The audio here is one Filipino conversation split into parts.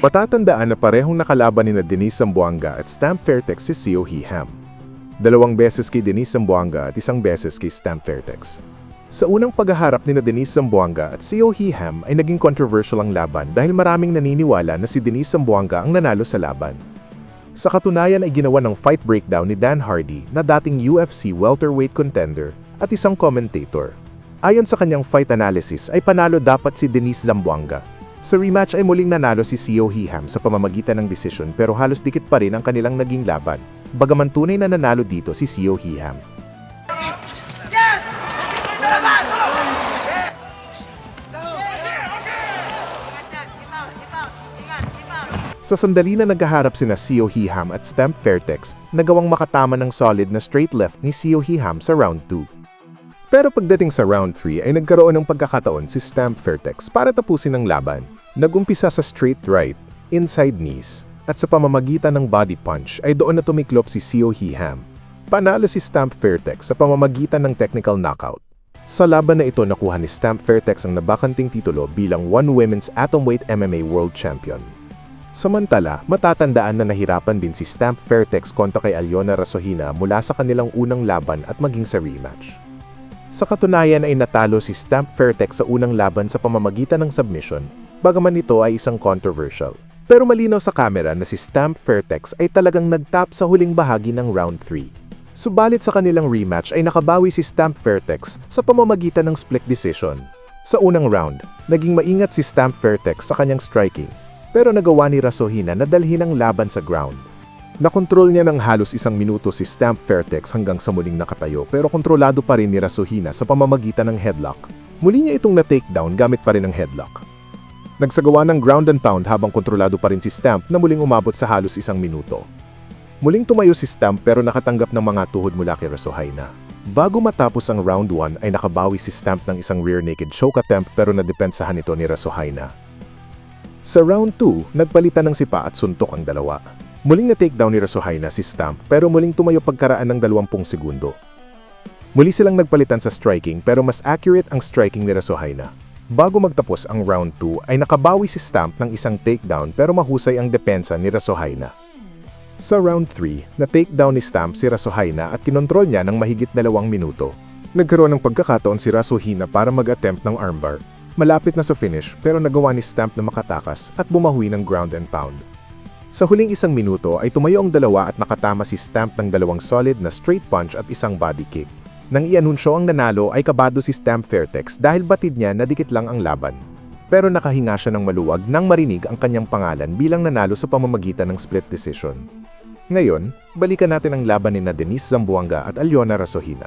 Matatandaan na parehong nakalaban ni na Denise Zamboanga at Stamp Fairtex si Seo Hiham. Dalawang beses kay Denise Zamboanga at isang beses kay Stamp Fairtex. Sa unang paghaharap ni na Denise Zamboanga at Seo Hiham ay naging controversial ang laban dahil maraming naniniwala na si Denise Zamboanga ang nanalo sa laban. Sa katunayan ay ginawa ng fight breakdown ni Dan Hardy na dating UFC welterweight contender at isang commentator. Ayon sa kanyang fight analysis ay panalo dapat si Denise Zamboanga. Sa rematch ay muling nanalo si Seo Hee Ham sa pamamagitan ng desisyon pero halos dikit pa rin ang kanilang naging laban. Bagaman tunay na nanalo dito si Seo Hee Ham. Sa sandali na naghaharap sina Seo Hee Ham at Stamp Fairtex, nagawang makatama ng solid na straight left ni Seo Hee Ham sa round 2. Pero pagdating sa round 3 ay nagkaroon ng pagkakataon si Stamp Fairtex para tapusin ang laban. Nagumpisa sa straight right, inside knees, at sa pamamagitan ng body punch ay doon na tumiklop si Seo Hee Ham. Panalo si Stamp Fairtex sa pamamagitan ng technical knockout. Sa laban na ito nakuha ni Stamp Fairtex ang nabakanting titulo bilang One Women's Atomweight MMA World Champion. Samantala, matatandaan na nahirapan din si Stamp Fairtex kontra kay Alyona Rasohina mula sa kanilang unang laban at maging sa rematch. Sa katunayan ay natalo si Stamp Fairtex sa unang laban sa pamamagitan ng submission, bagaman ito ay isang controversial. Pero malinaw sa kamera na si Stamp Fairtex ay talagang nagtap sa huling bahagi ng round 3. Subalit sa kanilang rematch ay nakabawi si Stamp Fairtex sa pamamagitan ng split decision. Sa unang round, naging maingat si Stamp Fairtex sa kanyang striking, pero nagawa ni Rasohina na dalhin ang laban sa ground. Nakontrol niya ng halos isang minuto si Stamp Fairtex hanggang sa muling nakatayo pero kontrolado pa rin ni Rasohina sa pamamagitan ng headlock. Muli niya itong na-takedown gamit pa rin ang headlock. Nagsagawa ng ground and pound habang kontrolado pa rin si Stamp na muling umabot sa halos isang minuto. Muling tumayo si Stamp pero nakatanggap ng mga tuhod mula kay Rasohina. Bago matapos ang round 1 ay nakabawi si Stamp ng isang rear naked choke attempt pero nadepensahan ito ni Rasohina. Sa round 2, nagpalitan ng sipa at suntok ang dalawa. Muling na-takedown ni Rasohina si Stamp pero muling tumayo pagkaraan ng 20 segundo. Muli silang nagpalitan sa striking pero mas accurate ang striking ni Rasohina. Bago magtapos ang round 2 ay nakabawi si Stamp ng isang takedown pero mahusay ang depensa ni Rasohina. Sa round 3, na-takedown ni Stamp si Rasohina at kinontrol niya ng mahigit dalawang minuto. Nagkaroon ng pagkakataon si Rasohina para mag-attempt ng armbar. Malapit na sa finish pero nagawa ni Stamp na makatakas at bumahui ng ground and pound. Sa huling isang minuto ay tumayo ang dalawa at nakatama si Stamp ng dalawang solid na straight punch at isang body kick. Nang ianunsyo ang nanalo ay kabado si Stamp Fairtex dahil batid niya na dikit lang ang laban. Pero nakahinga siya ng maluwag nang marinig ang kanyang pangalan bilang nanalo sa pamamagitan ng split decision. Ngayon, balikan natin ang laban ni na Denise Zamboanga at Alyona Rasohina.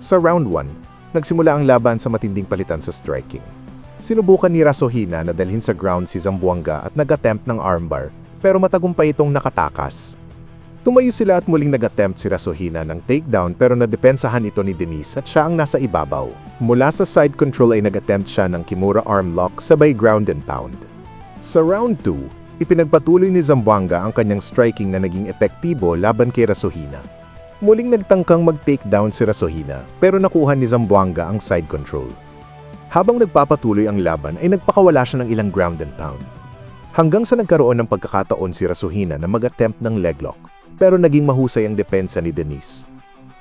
Sa round 1, nagsimula ang laban sa matinding palitan sa striking. Sinubukan ni Rasohina na dalhin sa ground si Zamboanga at nag-attempt ng armbar pero matagumpay itong nakatakas. Tumayo sila at muling nag-attempt si Rasohina ng takedown pero nadepensahan ito ni Denise at siya ang nasa ibabaw. Mula sa side control ay nag-attempt siya ng Kimura arm lock sabay ground and pound. Sa round 2, ipinagpatuloy ni Zamboanga ang kanyang striking na naging epektibo laban kay Rasohina. Muling nagtangkang mag-takedown si Rasohina pero nakuha ni Zamboanga ang side control. Habang nagpapatuloy ang laban ay nagpakawala siya ng ilang ground and pound. Hanggang sa nagkaroon ng pagkakataon si Rasuhina na mag-attempt ng leg lock, pero naging mahusay ang depensa ni Denise.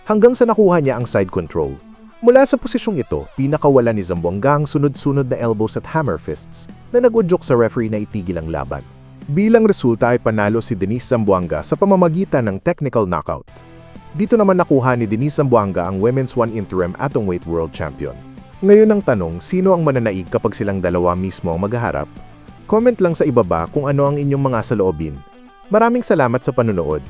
Hanggang sa nakuha niya ang side control. Mula sa posisyong ito, pinakawala ni Zamboanga ang sunod-sunod na elbows at hammer fists na nagudyok sa referee na itigil ang laban. Bilang resulta ay panalo si Denise Zamboanga sa pamamagitan ng technical knockout. Dito naman nakuha ni Denise Zamboanga ang Women's One Interim Atomweight World Champion. Ngayon ang tanong, sino ang mananaig kapag silang dalawa mismo ang maghaharap? Comment lang sa ibaba kung ano ang inyong mga saloobin. Maraming salamat sa panunood.